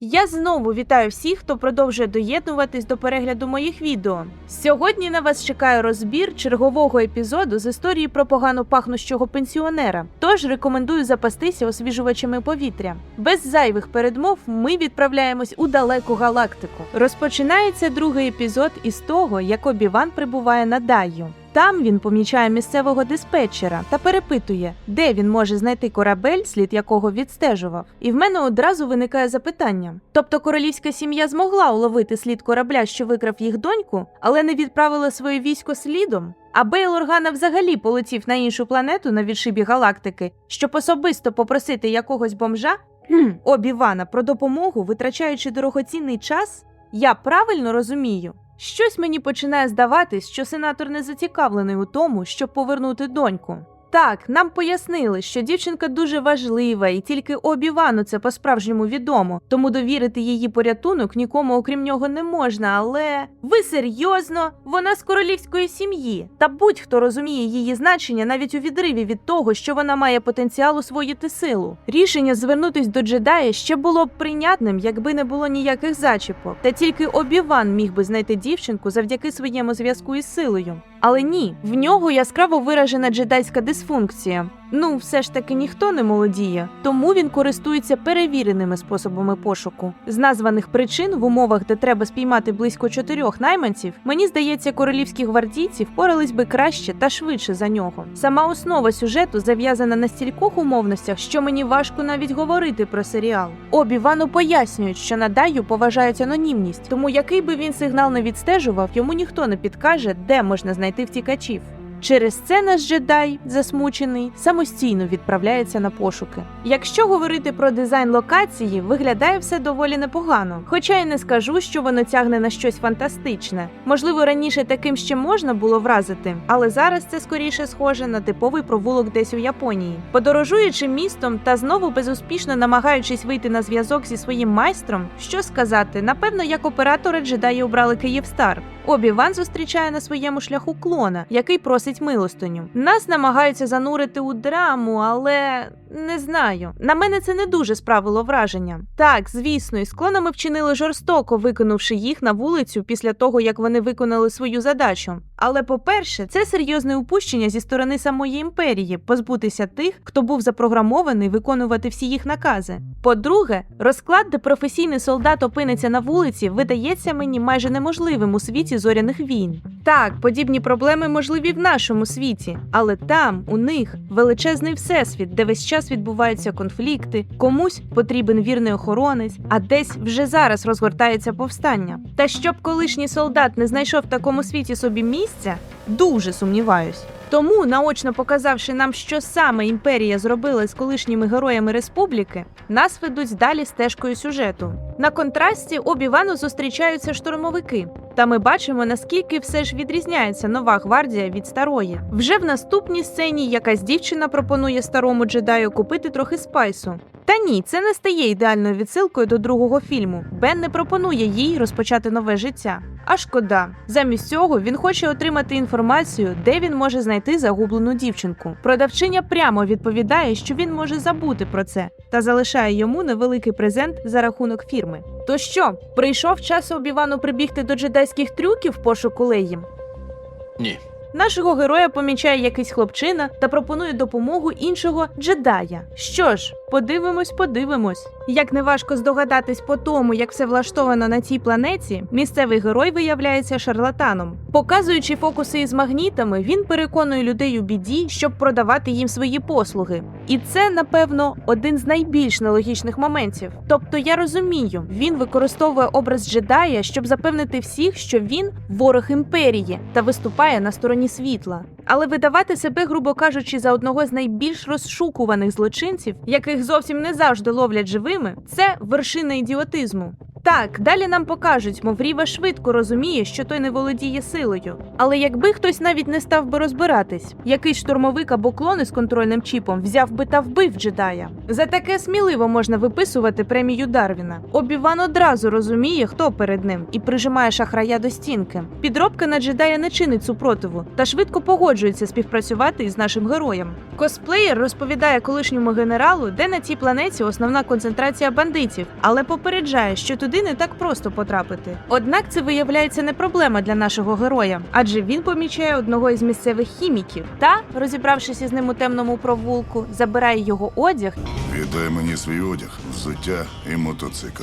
Я знову вітаю всіх, хто продовжує доєднуватись до перегляду моїх відео. Сьогодні на вас чекає розбір чергового епізоду з історії про погано пахнущого пенсіонера. Тож рекомендую запастися освіжувачами повітря. Без зайвих передмов ми відправляємось у далеку галактику. Розпочинається другий епізод із того, як Обіван прибуває на Даю. Там він помічає місцевого диспетчера та перепитує, де він може знайти корабель, слід якого відстежував. І в мене одразу виникає запитання: тобто королівська сім'я змогла уловити слід корабля, що викрав їх доньку, але не відправила своє військо слідом? А Бейл Органа взагалі полетів на іншу планету на відшибі галактики, щоб особисто попросити якогось бомжа Обівана про допомогу, витрачаючи дорогоцінний час? Я правильно розумію? Щось мені починає здаватись, що сенатор не зацікавлений у тому, щоб повернути доньку. Так, нам пояснили, що дівчинка дуже важлива, і тільки Обівану це по-справжньому відомо, тому довірити її порятунок нікому окрім нього не можна. Але ви серйозно? Вона з королівської сім'ї. Та будь-хто розуміє її значення навіть у відриві від того, що вона має потенціал освоїти силу. Рішення звернутись до джедая ще було б прийнятним, якби не було ніяких зачіпок. Та тільки Обіван міг би знайти дівчинку завдяки своєму зв'язку із силою. Але ні, в нього яскраво виражена джедайська дисфункція. Ну, все ж таки ніхто не молодіє, тому він користується перевіреними способами пошуку. З названих причин в умовах, де треба спіймати близько чотирьох найманців, мені здається, королівські гвардійці впорались би краще та швидше за нього. Сама основа сюжету зав'язана на стількох умовностях, що мені важко навіть говорити про серіал. Обі Вану пояснюють, що на Даю поважають анонімність, тому який би він сигнал не відстежував, йому ніхто не підкаже, де можна знайти втікачів. Через це наш джедай, засмучений, самостійно відправляється на пошуки. Якщо говорити про дизайн локації, виглядає все доволі непогано. Хоча й не скажу, що воно тягне на щось фантастичне. Можливо, раніше таким ще можна було вразити, але зараз це скоріше схоже на типовий провулок десь у Японії. Подорожуючи містом та знову безуспішно намагаючись вийти на зв'язок зі своїм майстром, що сказати, напевно, як оператора джедаї обрали Київстар. Обі-Ван зустрічає на своєму шляху клона, який просить милостиню. Нас намагаються занурити у драму, але не знаю. На мене це не дуже справило враження. Так, звісно, із клонами вчинили жорстоко, викинувши їх на вулицю після того, як вони виконали свою задачу. Але по-перше, це серйозне упущення зі сторони самої імперії позбутися тих, хто був запрограмований виконувати всі їх накази. По-друге, розклад, де професійний солдат опиниться на вулиці, видається мені майже неможливим у світі зоряних війн. Так, подібні проблеми можливі в нашому світі, але там, у них, величезний всесвіт, де весь час відбуваються конфлікти, комусь потрібен вірний охоронець, а десь вже зараз розгортається повстання. Та щоб колишній солдат не знайшов в такому світі собі місця, дуже сумніваюсь. Тому, наочно показавши нам, що саме імперія зробила з колишніми героями республіки, нас ведуть далі стежкою сюжету. На контрасті обі-вану зустрічаються штурмовики, та ми бачимо, наскільки все ж відрізняється нова гвардія від старої. Вже в наступній сцені якась дівчина пропонує старому джедаю купити трохи спайсу. Та ні, це не стає ідеальною відсилкою до другого фільму. Бен не пропонує їй розпочати нове життя. А шкода. Замість цього він хоче отримати інформацію, де він може знайти загублену дівчинку. Продавчиня прямо відповідає, що він може забути про це, та залишає йому невеликий презент за рахунок фірми. То що, прийшов час обівану прибігти до джедайських трюків пошуку Леї? Ні. Нашого героя помічає якийсь хлопчина та пропонує допомогу іншого джедая. Що ж, подивимось, подивимось. Як неважко здогадатись по тому, як все влаштовано на цій планеті, місцевий герой виявляється шарлатаном. Показуючи фокуси із магнітами, він переконує людей у біді, щоб продавати їм свої послуги. І це, напевно, один з найбільш нелогічних моментів. Тобто я розумію, він використовує образ джедая, щоб запевнити всіх, що він ворог імперії та виступає на стороні світла. Але видавати себе, грубо кажучи, за одного з найбільш розшукуваних злочинців, яких зовсім не завжди ловлять живими, це вершина ідіотизму. Так, далі нам покажуть, мов Ріва швидко розуміє, що той не володіє силою. Але якби хтось навіть не став би розбиратись, який штурмовик або клон із контрольним чіпом взяв би та вбив джедая. За таке сміливо можна виписувати премію Дарвіна. Обіван одразу розуміє, хто перед ним, і прижимає шахрая до стінки. Підробка на джедая не чинить супротиву та швидко погоджується співпрацювати із нашим героєм. Косплеєр розповідає колишньому генералу, де на цій планеті основна концентрація бандитів, але попереджає, що туди не так просто потрапити. Однак це виявляється не проблема для нашого героя, адже він помічає одного із місцевих хіміків та, розібравшись із ним у темному провулку, забирає його одяг Віддай мені свій одяг, взуття і мотоцикл.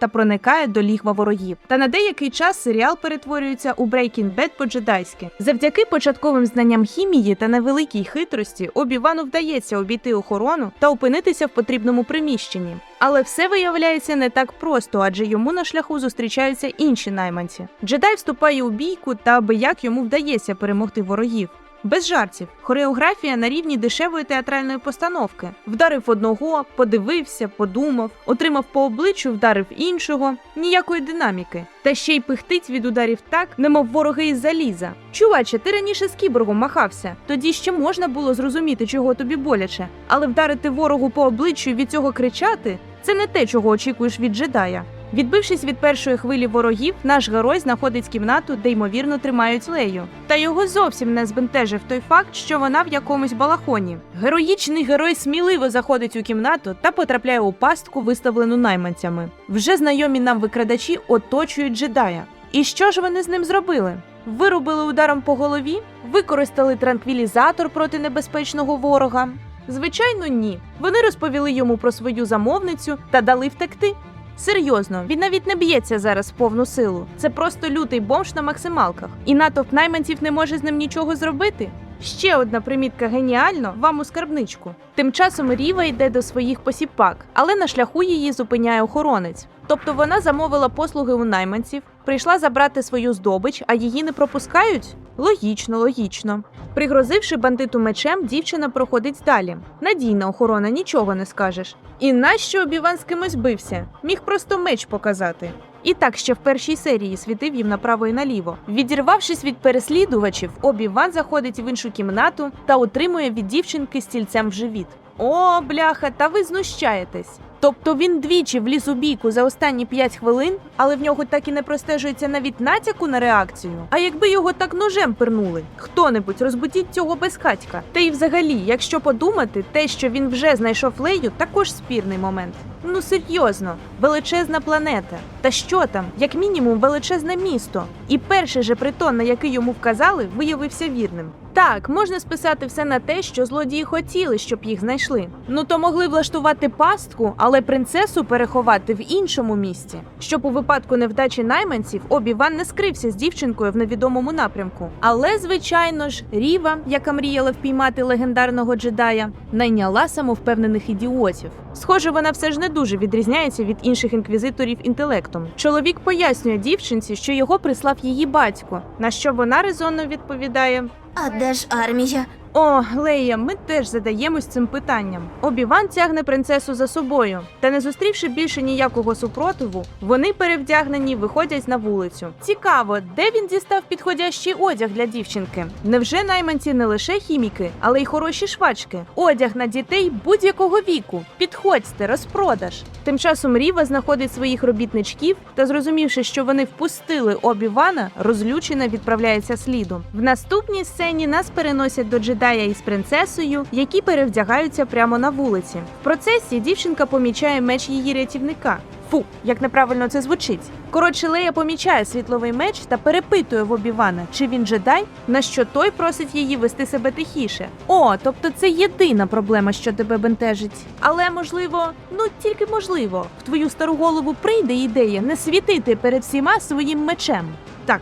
Та проникає до лігва ворогів. Та на деякий час серіал перетворюється у Breaking Bad по-джедайськи. Завдяки початковим знанням хімії та невеликій хитрості Обівану вдається обійти охорону та опинитися в потрібному приміщенні. Але все виявляється не так просто, адже йому на шляху зустрічаються інші найманці. Джедай вступає у бійку, та аби як йому вдається перемогти ворогів. Без жартів, хореографія на рівні дешевої театральної постановки. Вдарив одного, подивився, подумав, отримав по обличчю, вдарив іншого, ніякої динаміки. Та ще й пихтить від ударів так, немов вороги із заліза. Чуваче, ти раніше з кіборгом махався. Тоді ще можна було зрозуміти, чого тобі боляче, але вдарити ворогу по обличчю і від цього кричати це не те, чого очікуєш від джедая. Відбившись від першої хвилі ворогів, наш герой знаходить кімнату, де ймовірно тримають Лею. Та його зовсім не збентежив той факт, що вона в якомусь балахоні. Героїчний герой сміливо заходить у кімнату та потрапляє у пастку, виставлену найманцями. Вже знайомі нам викрадачі оточують джедая. І що ж вони з ним зробили? Вирубили ударом по голові, використали транквілізатор проти небезпечного ворога. Звичайно, ні. Вони розповіли йому про свою замовницю та дали втекти. Серйозно, він навіть не б'ється зараз в повну силу. Це просто лютий бомж на максималках. І натовп найманців не може з ним нічого зробити. Ще одна примітка геніально вам у скарбничку. Тим часом Ріва йде до своїх посіпак, але на шляху її зупиняє охоронець. Тобто вона замовила послуги у найманців, прийшла забрати свою здобич, а її не пропускають? Логічно, логічно. Пригрозивши бандиту мечем, дівчина проходить далі. Надійна охорона, нічого не скажеш. І нащо Обіван з кимось бився? Міг просто меч показати. І так ще в першій серії світив їм направо і наліво. Відірвавшись від переслідувачів, Обі-Ван заходить в іншу кімнату та отримує від дівчинки стільцем в живіт. О, бляха, та ви знущаєтесь. Тобто він двічі вліз у бійку за останні 5 хвилин, але в нього так і не простежується навіть натяку на реакцію. А якби його так ножем пирнули, хто-небудь розбудіть цього безхатька. Та й взагалі, якщо подумати, те, що він вже знайшов Лею, також спірний момент. Ну серйозно, величезна планета. Та що там, як мінімум, величезне місто. І перший же притон, на який йому вказали, виявився вірним. Так, можна списати все на те, що злодії хотіли, щоб їх знайшли. Ну то могли влаштувати пастку, але принцесу переховати в іншому місці, щоб у випадку невдачі найманців Обі-Ван не скрився з дівчинкою в невідомому напрямку. Але, звичайно ж, Ріва, яка мріяла впіймати легендарного джедая, найняла самовпевнених ідіотів. Схоже, вона все ж не дуже відрізняється від інших інквізиторів інтелектом. Чоловік пояснює дівчинці, що його прислав її батько, на що вона резонно відповідає: А де ж армія? О, Лея, ми теж задаємось цим питанням. Обіван тягне принцесу за собою, та не зустрівши більше ніякого супротиву, вони перевдягнені виходять на вулицю. Цікаво, де він дістав підходящий одяг для дівчинки. Невже найманці не лише хіміки, але й хороші швачки? Одяг на дітей будь-якого віку. Підходьте, розпродаж. Тим часом Ріва знаходить своїх робітничків та, зрозумівши, що вони впустили Обівана, розлючена відправляється слідом. В наступній сцені нас переносять до джедая із принцесою, які перевдягаються прямо на вулиці. В процесі дівчинка помічає меч її рятівника. Фу, як неправильно це звучить. Коротше, Лея помічає світловий меч та перепитує в Обівана, чи він джедай, на що той просить її вести себе тихіше. О, тобто це єдина проблема, що тебе бентежить. Але можливо, ну тільки можливо, в твою стару голову прийде ідея не світити перед всіма своїм мечем. Так,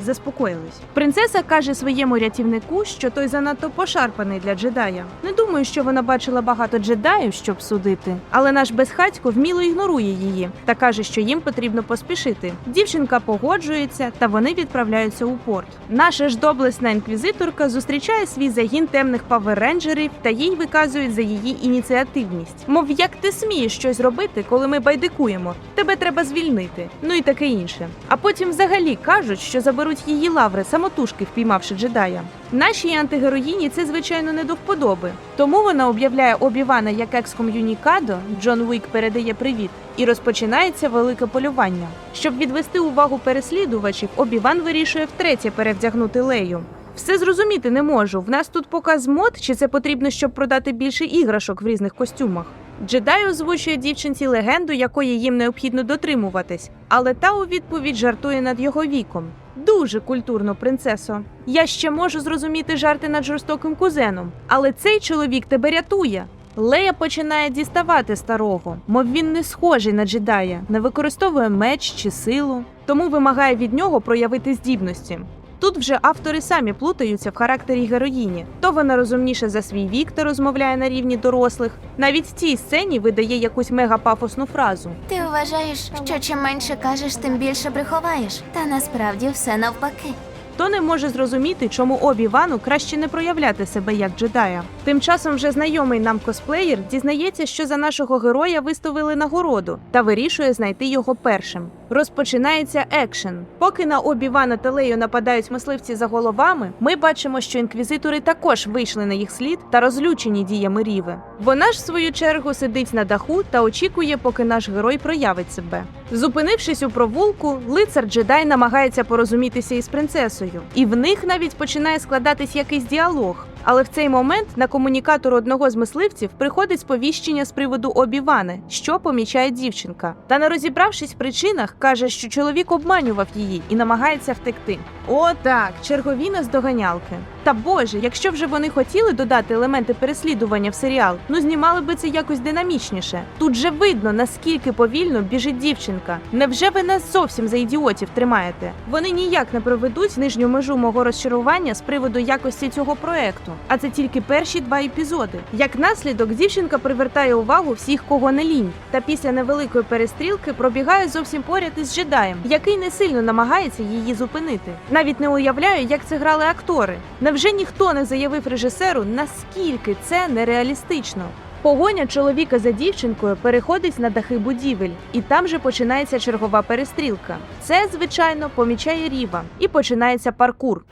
заспокоїлись. Принцеса каже своєму рятівнику, що той занадто пошарпаний для джедая. Не думаю, що вона бачила багато джедаїв, щоб судити, але наш безхатько вміло ігнорує її та каже, що їм потрібно поспішити. Дівчинка погоджується, та вони відправляються у порт. Наша ж доблесна інквізиторка зустрічає свій загін темних паверенджерів та їй виказують за її ініціативність. Мов як ти смієш щось робити, коли ми байдикуємо? Тебе треба звільнити. Ну і таке інше. А потім взагалі кажуть, що заберуть її лаври самотужки, впіймавши джедая. Нашій антигероїні це звичайно не до вподоби. Тому вона об'являє Обівана як екском'юнікадо, Джон Уік передає привіт, і розпочинається велике полювання. Щоб відвести увагу переслідувачів, Обіван вирішує втретє перевдягнути Лею. Все зрозуміти не можу. В нас тут показ мод, чи це потрібно, щоб продати більше іграшок в різних костюмах. Джедай озвучує дівчинці легенду, якої їм необхідно дотримуватись, але та у відповідь жартує над його віком. Дуже культурно, принцесо. Я ще можу зрозуміти жарти над жорстоким кузеном, але цей чоловік тебе рятує. Лея починає діставати старого, мов він не схожий на джедая, не використовує меч чи силу, тому вимагає від нього проявити здібності. Тут вже автори самі плутаються в характері героїні. То вона розумніша за свій вік та розмовляє на рівні дорослих. Навіть в цій сцені видає якусь мегапафосну фразу. Ти вважаєш, що чим менше кажеш, тим більше приховаєш. Та насправді все навпаки. То не може зрозуміти, чому обі Вану краще не проявляти себе як джедая. Тим часом вже знайомий нам косплеєр дізнається, що за нашого героя виставили нагороду та вирішує знайти його першим. Розпочинається екшен. Поки на обі Вана та Лею нападають мисливці за головами, ми бачимо, що інквізитори також вийшли на їх слід та розлючені діями Ріви. Вона ж в свою чергу сидить на даху та очікує, поки наш герой проявить себе. Зупинившись у провулку, лицар джедай намагається порозумітися із принцесою, і в них навіть починає складатись якийсь діалог. Але в цей момент на комунікатор одного з мисливців приходить сповіщення з приводу обівани, що помічає дівчинка. Та не розібравшись в причинах, каже, що чоловік обманював її і намагається втекти. О, так, чергові наздоганялки. Та боже, якщо вже вони хотіли додати елементи переслідування в серіал, ну знімали би це якось динамічніше. Тут же видно, наскільки повільно біжить дівчинка. Невже ви нас зовсім за ідіотів тримаєте? Вони ніяк не проведуть нижню межу мого розчарування з приводу якості цього проекту. А це тільки перші два епізоди. Як наслідок, дівчинка привертає увагу всіх, кого не лінь, та після невеликої перестрілки пробігає зовсім поряд із джедаєм, який не сильно намагається її зупинити. Навіть не уявляю, як це грали актори. Невже ніхто не заявив режисеру, наскільки це нереалістично? Погоня чоловіка за дівчинкою переходить на дахи будівель, і там же починається чергова перестрілка. Це, звичайно, помічає Ріва, і починається паркур.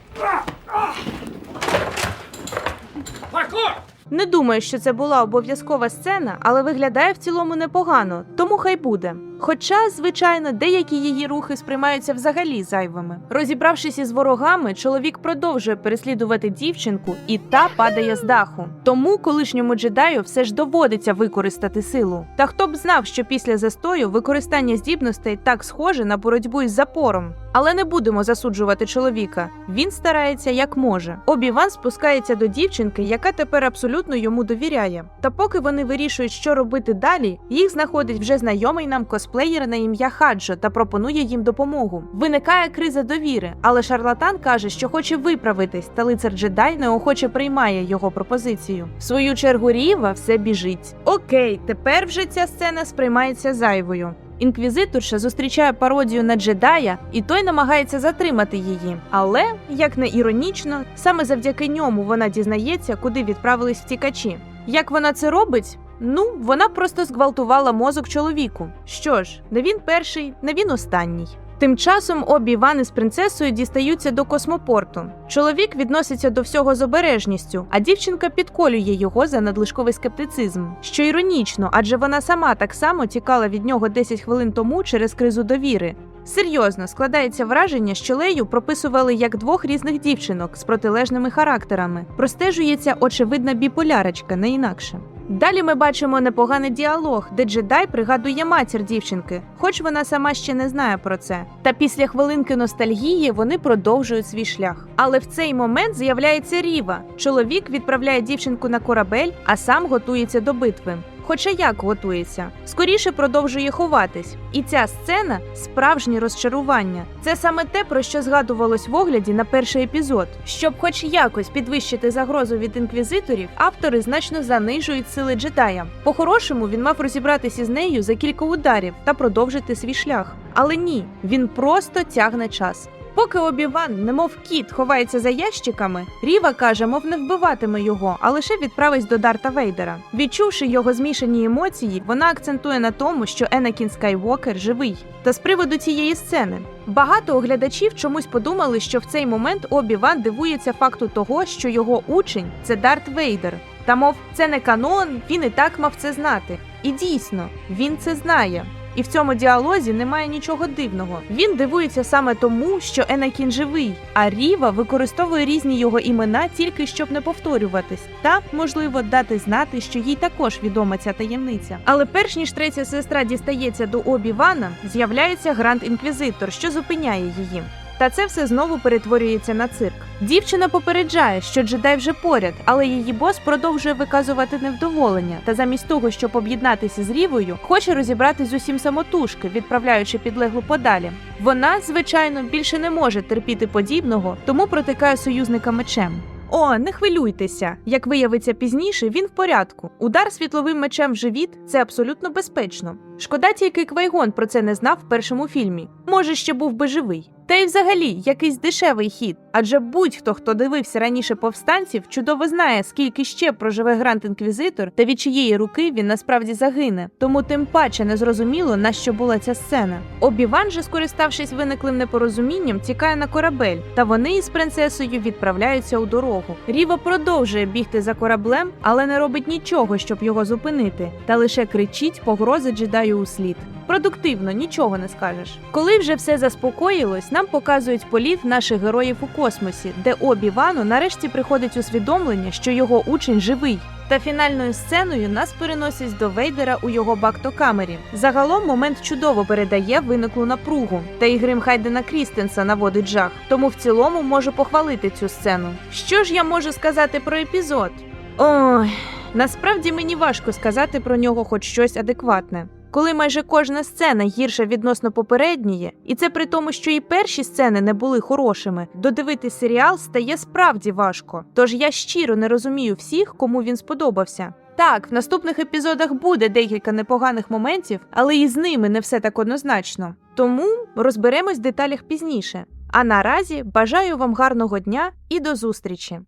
Не думаю, що це була обов'язкова сцена, але виглядає в цілому непогано, тому хай буде. Хоча, звичайно, деякі її рухи сприймаються взагалі зайвими. Розібравшись із ворогами, чоловік продовжує переслідувати дівчинку, і та падає з даху. Тому колишньому джедаю все ж доводиться використати силу. Та хто б знав, що після застою використання здібностей так схоже на боротьбу із запором. Але не будемо засуджувати чоловіка. Він старається як може. Обі-Ван спускається до дівчинки, яка тепер абсолютно йому довіряє. Та поки вони вирішують, що робити далі, їх знаходить вже знайомий нам косплеєр на ім'я Хаджо та пропонує їм допомогу. Виникає криза довіри, але шарлатан каже, що хоче виправитись, та лицар джедай неохоче приймає його пропозицію. В свою чергу Ріва все біжить. Окей, тепер вже ця сцена сприймається зайвою. Інквізиторша зустрічає пародію на джедая, і той намагається затримати її. Але, як не іронічно, саме завдяки ньому вона дізнається, куди відправились втікачі. Як вона це робить? Ну, вона просто зґвалтувала мозок чоловіку. Що ж, не він перший, не він останній. Тим часом обі Вани з принцесою дістаються до космопорту. Чоловік відноситься до всього з обережністю, а дівчинка підколює його за надлишковий скептицизм. Що іронічно, адже вона сама так само тікала від нього 10 хвилин тому через кризу довіри. Серйозно складається враження, що Лею прописували як двох різних дівчинок з протилежними характерами. Простежується очевидна біполярочка, не інакше. Далі ми бачимо непоганий діалог, де джедай пригадує матір дівчинки, хоч вона сама ще не знає про це. Та після хвилинки ностальгії вони продовжують свій шлях. Але в цей момент з'являється Ріва. Чоловік відправляє дівчинку на корабель, а сам готується до битви. Хоча як готується, скоріше продовжує ховатись. І ця сцена справжнє розчарування. Це саме те, про що згадувалось в огляді на перший епізод. Щоб хоч якось підвищити загрозу від інквізиторів, автори значно занижують сили джедая. По-хорошому він мав розібратися з нею за кілька ударів та продовжити свій шлях. Але ні, він просто тягне час. Поки Обіван, немов кіт, ховається за ящиками, Ріва каже, мов не вбиватиме його, а лише відправить до Дарта Вейдера. Відчувши його змішані емоції, вона акцентує на тому, що Енакін Скайвокер живий. Та з приводу цієї сцени багато оглядачів чомусь подумали, що в цей момент Обі-Ван дивується факту того, що його учень це Дарт Вейдер. Та мов це не канон, він і так мав це знати. І дійсно, він це знає. І в цьому діалозі немає нічого дивного. Він дивується саме тому, що Енакін живий, а Ріва використовує різні його імена тільки щоб не повторюватись, та можливо дати знати, що їй також відома ця таємниця. Але перш ніж третя сестра дістається до Обі Вана, з'являється Гранд Інквізитор, що зупиняє її. Та це все знову перетворюється на цирк. Дівчина попереджає, що джедай вже поряд, але її бос продовжує виказувати невдоволення та замість того, щоб об'єднатися з Рівою, хоче розібратись з усім самотужки, відправляючи підлеглу подалі. Вона, звичайно, більше не може терпіти подібного, тому протикає союзника мечем. О, не хвилюйтеся. Як виявиться пізніше, він в порядку. Удар світловим мечем в живіт це абсолютно безпечно. Шкода тільки Квайгон про це не знав в першому фільмі. Може, ще був би живий. Та й взагалі якийсь дешевий хід. Адже будь-хто, хто дивився раніше повстанців, чудово знає, скільки ще проживе Грант Інквізитор та від чиєї руки він насправді загине. Тому тим паче не зрозуміло, на що була ця сцена. Обіван же, скориставшись виниклим непорозумінням, тікає на корабель, та вони із принцесою відправляються у дорогу. Ріва продовжує бігти за кораблем, але не робить нічого, щоб його зупинити, та лише кричить погрози джедаю у слід. Продуктивно, нічого не скажеш. Коли вже все заспокоїлось, нам показують політ наших героїв у космосі, де обі Вану нарешті приходить усвідомлення, що його учень живий. Та фінальною сценою нас переносять до Вейдера у його бактокамері. Загалом момент чудово передає виниклу напругу, та і грим Хайдена Крістенса наводить жах. Тому в цілому можу похвалити цю сцену. Що ж я можу сказати про епізод? Ой, насправді мені важко сказати про нього хоч щось адекватне. Коли майже кожна сцена гірша відносно попередньої, і це при тому, що і перші сцени не були хорошими, додивити серіал стає справді важко. Тож я щиро не розумію всіх, кому він сподобався. Так, в наступних епізодах буде декілька непоганих моментів, але і з ними не все так однозначно. Тому розберемось в деталях пізніше. А наразі бажаю вам гарного дня і до зустрічі!